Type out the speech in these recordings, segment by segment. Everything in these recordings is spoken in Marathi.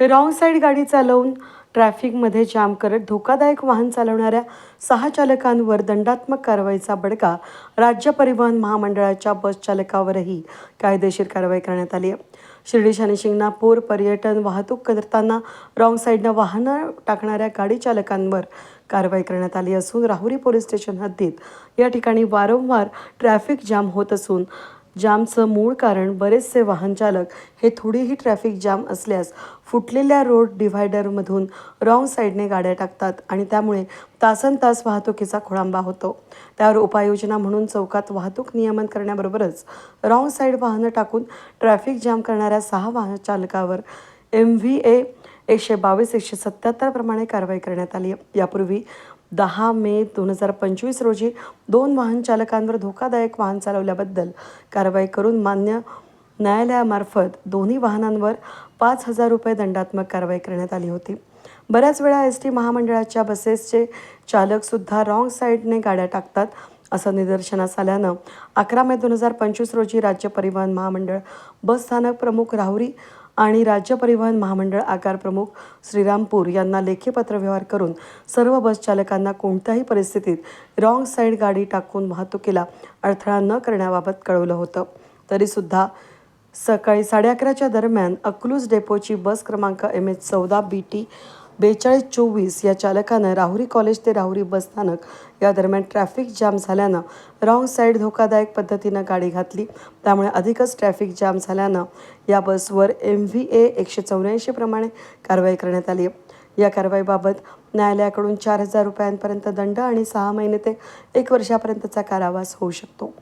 रॉंग साईड गाडी चालवून ट्रॅफिकमध्ये जाम करत धोकादायक वाहन चालवणाऱ्या सहा चालकांवर दंडात्मक कारवाईचा बडगा राज्य परिवहन महामंडळाच्या बस चालकावरही कायदेशीर कारवाई करण्यात आली आहे. शिर्डी शनी शिंगणापूर पर्यटन वाहतूक करताना रॉंग साईडनं वाहनं टाकणाऱ्या गाडी चालकांवर कारवाई करण्यात आली असून राहुरी पोलीस स्टेशन हद्दीत या ठिकाणी वारंवार ट्रॅफिक जाम होत असून जामचं मूळ कारण बरेचसे वाहनचालक हे थोडीही ट्रॅफिक जाम असल्यास फुटलेल्या रोड डिव्हायडरमधून रॉंग साईडने गाड्या टाकतात आणि त्यामुळे तासन तास वाहतुकीचा खोळंबा होतो. त्यावर उपाययोजना म्हणून चौकात वाहतूक नियमन करण्याबरोबरच रॉंग साईड वाहनं टाकून ट्रॅफिक जाम करणाऱ्या सहा वाहनचालकावर एम व्ही ए एकशे बावीस एकशे सत्याहत्तर प्रमाणे कारवाई करण्यात आली. यापूर्वी दहा मे दोन हजार पंचवीस रोजी दोन वाहन चालकांवर धोकादायक वाहन चालवल्याबद्दल कारवाई करून मान्य न्यायालयामार्फत दोन्ही वाहनांवर पाच हजार रुपये दंडात्मक कारवाई करण्यात आली होती. बऱ्याच वेळा एस टी महामंडळाच्या बसेसचे चालकसुद्धा रॉंग साईडने गाड्या टाकतात असं निदर्शनास आल्यानं अकरा मे दोन हजार पंचवीस रोजी राज्य परिवहन महामंडळ बस स्थानक प्रमुख राहुरी आणि राज्य परिवहन महामंडळ आकार प्रमुख श्रीरामपूर यांना लेखी पत्रव्यवहार करून सर्व बस चालकांना कोणत्याही परिस्थितीत रॉंग साईड गाडी टाकून वाहतुकीला अडथळा न करण्याबाबत कळवलं होतं. तरीसुद्धा सकाळी साडे अकराच्या दरम्यान अकलूज डेपोची बस क्रमांक एम एच चौदा बी टी बेचाळीस चोवीस या चालकानं राहुरी कॉलेज ते राहुरी बस स्थानक या दरम्यान ट्रॅफिक जाम झाल्यानं रॉंग साईड धोकादायक पद्धतीनं गाडी घातली. त्यामुळे अधिकच ट्रॅफिक जाम झाल्यानं या बसवर एम व्ही ए एकशे चौऱ्याऐंशी प्रमाणे कारवाई करण्यात आली या कारवाईबाबत न्यायालयाकडून चार हजार रुपयांपर्यंत दंड आणि सहा महिने ते एक वर्षापर्यंतचा कारावास होऊ शकतो.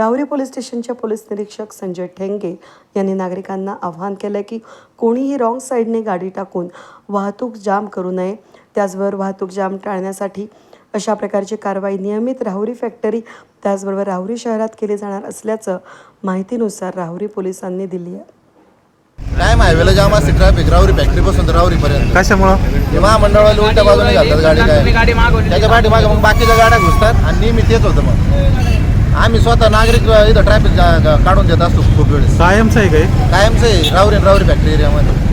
राहुरी पोलीस स्टेशनचे पोलीस निरीक्षक संजय ठेंगे यांनी नागरिकांना आवाहन केलं की कोणीही रॉंग साईडने गाडी टाकून वाहतूक जाम करू नये. त्याचबरोबर वाहतूक जाम टाळण्यासाठी अशा प्रकारची कारवाई नियमित राहुरी फॅक्टरी त्याचबरोबर राहुरी शहरात केली जाणार असल्याचं माहितीनुसार राहुरी पोलिसांनी दिली आहे. कायम हायवेला जाम असते ट्रॅफिक राहुरी फॅक्टरी पासून तर राहुरी पर्यंत कशामुळं? हे महामंडळवाले उलट्या बाजूने घालतात गाडी काय. गाडी मागवली त्याच्या पाठीमागे मग बाकीच्या गाड्या घुसतात आणि नेहमी तेच होतं मग. आम्ही स्वतः नागरिक इथं ट्रॅफिक काढून देत असतो खूप वेळेस. कायमचं आहे काय कायमचं आहे. राहुरी आणि राहुरी फॅक्टरी एरियामध्ये